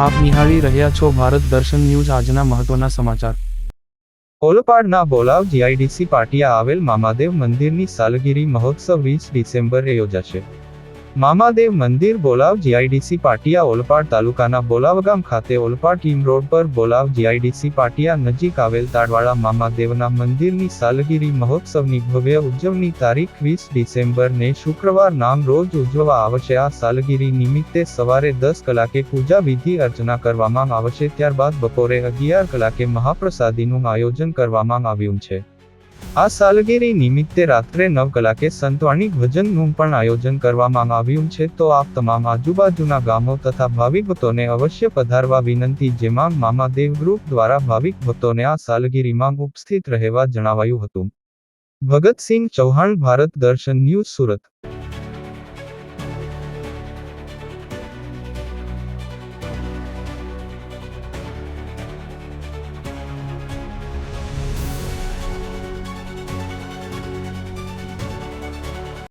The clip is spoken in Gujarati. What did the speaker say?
આપ નિહાળી રહ્યા છો ભારત દર્શન ન્યૂઝ આજના મહત્વના સમાચાર. ઓલપાડના બોલાવ જીઆઈડીસી પાટિયા આવેલ મામાદેવ મંદિરની સાલગીરી મહોત્સવ વીસ ડિસેમ્બરે યોજાશે. મામાદેવ મંદિર બોલાવ જીઆઈડીસી પાટિયા ઓલપાડ તાલુકાના બોલાવગામ ખાતે ઓલપાડ ટીમ રોડ પર બોલાવ જીઆઈડીસી પાટિયા નજીક આવેલ તાડવાળા મામાદેવના મંદિરની સાલગીરી મહોત્સવની ભવ્ય ઉજવણી તારીખ વીસ ડિસેમ્બરને શુક્રવાર નામ રોજ ઉજવવા આવશે. આ સાલગીરી નિમિત્તે સવારે દસ કલાકે પૂજા વિધિ અર્ચના કરવામાં આવશે. ત્યારબાદ બપોરે અગિયાર કલાકે મહાપ્રસાદીનું આયોજન કરવામાં આવ્યું છે. આ સાલગીરી નિમિત્તે રાત્રે નવ કલાકે સંતવાણી ભજનનું પણ આયોજન કરવામાં આવ્યું છે. તો આપ તમામ આજુબાજુના ગામો તથા ભાવિક ભક્તોને અવશ્ય પધારવા વિનંતી જેમાં મામાદેવ ગ્રુપ દ્વારા ભાવિક ભક્તોને આ સાલગીરીમાં ઉપસ્થિત રહેવા જણાવાયું હતું. ભગતસિંહ ચૌહાણ, ભારત દર્શન ન્યૂઝ સુરત.